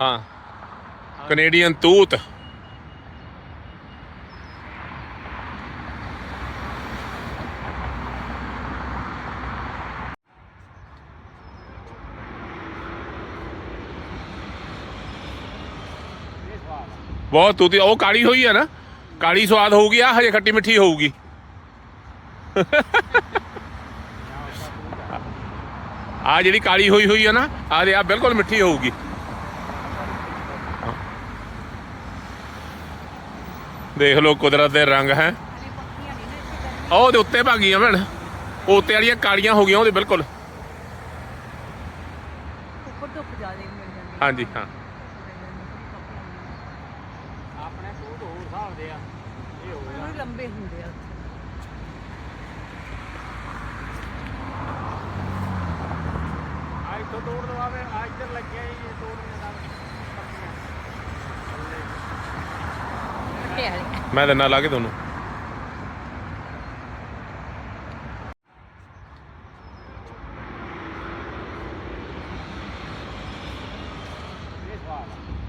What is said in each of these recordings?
ਹਾਂ। ਕੈਨੇਡੀਅਨ ਤੂਤ। ਬਹੁਤ ਤੂਤੀ, ਉਹ ਕਾਲੀ ਹੋਈ ਆ ਨਾ। ਕਾਲੀ ਸਵਾਦ ਹੋਊਗੀ ਆ ਹਜੇ ਖੱਟੀ ਮਿੱਠੀ ਹੋਊਗੀ। ਆ ਜਿਹੜੀ ਕਾਲੀ ਹੋਈ ਹੋਈ ਆ ਨਾ ਆ ਦੇ ਆ ਬਿਲਕੁਲ ਮਿੱਠੀ ਹੋਊਗੀ। ਦੇਖ ਲਓ ਕੁਦਰਤ ਦੇ ਰੰਗ ਹੈ। ਉਹ ਉਹਦੇ ਉੱਤੇ ਭਾਗੀਆਂ ਭੈਣ। ਉਹ ਉੱਤੇ ਵਾਲੀਆਂ ਕਾਲੀਆਂ ਹੋ ਗਈਆਂ ਉਹਦੇ ਬਿਲਕੁਲ। ਉੱਪਰ ਧੁੱਪ ਜ਼ਿਆਦਾ ਮਿਲ ਜਾਂਦੀ ਹਾਂਜੀ ਹਾਂ। ਆਪਣੇ ਸੂਟ ਹੋਰ ਹਿਸਾਬ ਦੇ ਆ। ਇਹ ਹੋ ਗਿਆ। ਉਹ ਲੰਬੇ ਹੁੰਦੇ ਆ। ਆ ਇੱਥੋਂ ਤੋੜ ਦਵਾਵੇ ਆ ਇੱਧਰ ਲੱਗਿਆ ਹੀ ਇਹ ਤੋੜਨੇ ਦਾ ਵਾਲੇ ਮੈਂ ਦਿਨਾ ਲਾ ਕੇ ਤੁਹਾਨੂੰ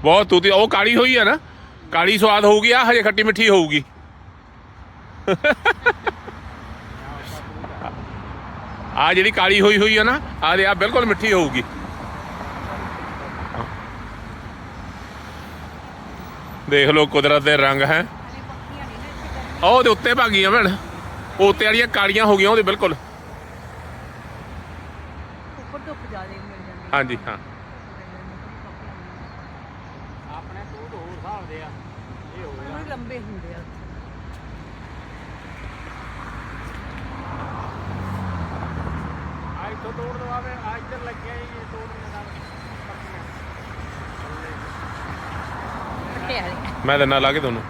ਬਹੁਤ ਤੂਤੀ, ਉਹ ਕਾਲੀ ਹੋਈ ਆ ਨਾ। ਕਾਲੀ ਸਵਾਦ ਹੋਊਗੀ ਆ ਹਜੇ ਖੱਟੀ ਮਿੱਠੀ ਹੋਊਗੀ। ਆ ਜਿਹੜੀ ਕਾਲੀ ਹੋਈ ਹੋਈ ਆ ਨਾ ਆ ਦੇ ਆ ਬਿਲਕੁਲ ਮਿੱਠੀ ਹੋਊਗੀ। ਦੇਖ ਲਓ ਕੁਦਰਤ ਦੇ ਰੰਗ ਹੈ। ਉਹ ਉਹਦੇ ਉੱਤੇ ਭਾਗੀਆਂ ਭੈਣ। ਉਹ ਉੱਤੇ ਵਾਲੀਆਂ ਕਾਲੀਆਂ ਹੋ ਗਈਆਂ ਉਹਦੇ ਬਿਲਕੁਲ। ਉੱਪਰ ਧੁੱਪ ਜ਼ਿਆਦਾ ਮਿਲ ਜਾਂਦੀ ਹਾਂਜੀ ਹਾਂ। ਆਪਣੇ ਸੂਟ ਹੋਰ ਹਿਸਾਬ ਦੇ ਆ। ਇਹ ਹੋ ਗਿਆ। ਉਹ ਲੰਬੇ ਹੁੰਦੇ ਆ। ਆ ਇੱਥੋਂ ਤੋੜ ਦਵਾਵੇ ਆ ਇੱਧਰ ਲੱਗਿਆ ਹੀ ਇਹ ਤੋੜਨੇ ਦਾ ਕੱਟੇ ਵਾਲੇ ਮੈਂ ਦਿਨਾ ਲਾ ਕੇ ਤੁਹਾਨੂੰ